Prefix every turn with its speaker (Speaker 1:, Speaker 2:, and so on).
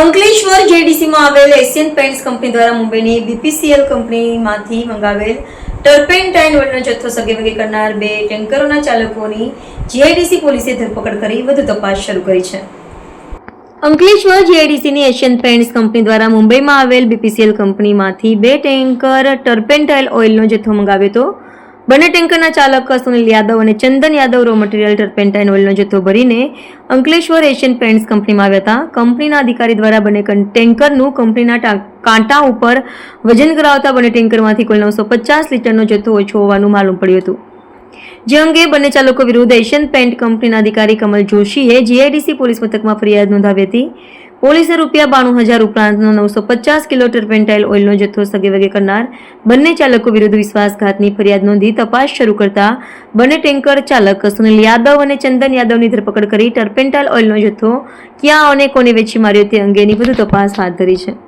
Speaker 1: અંકલેશ્વર જેડીસીમાં આવેલ Asian Paints company દ્વારા મુંબઈની બીપીસીએલ કંપનીમાંથી મંગાવેલ ટર્પેન્ટાઇન ઓઇલનો જથ્થો સગેવગે કરનાર બે ટેન્કરોના ચાલકોની જીઆઈડીસી પોલીસે ધરપકડ કરી વધુ તપાસ શરૂ કરી છે. અંકલેશ્વર જીઆઈડીસીની એશિયન પેન્ટ્સ કંપની દ્વારા મુંબઈમાં આવેલ બીપીસીએલ કંપનીમાંથી બે ટેન્કર ટર્પેન્ટાઇલ ઓઇલનો જથ્થો મંગાવ્યો હતો. બંને ટેન્કરના ચાલક સુનિલ યાદવ અને Chandan Yadav raw material turpentine ઓઇલનો જથ્થો ભરીને અંકલેશ્વર એશિયન પેન્ટ્સ કંપનીમાં આવ્યા હતા. કંપનીના અધિકારી દ્વારા બંને ટેન્કરનું કંપનીના કાંટા ઉપર વજન કરાવતા બંને ટેન્કરમાંથી કુલ નવસો પચાસ લીટરનો જથ્થો ઓછો હોવાનું માલુમ પડ્યું હતું. જે અંગે બંને ચાલકો વિરુદ્ધ એશિયન પેન્ટ કંપનીના અધિકારી કમલ જોશીએ જીઆઈડીસી પોલીસ મથકમાં ફરિયાદ નોંધાવી હતી. પોલીસે રૂપિયા બાણું હજાર ઉપરાંતનો નવસો પચાસ કિલો ટર્પેન્ટાઇલ ઓઇલનો જથ્થો સગેવગે કરનાર બંને ચાલકો વિરુદ્ધ વિશ્વાસઘાતની ફરિયાદ નોંધી તપાસ શરૂ કરતા બંને ટેન્કર ચાલક સુનિલ યાદવ અને ચંદન યાદવની ધરપકડ કરી ટર્પેન્ટાઇલ ઓઇલનો જથ્થો ક્યાં અને કોને વેચી માર્યો તે અંગેની વધુ તપાસ હાથ ધરી છે.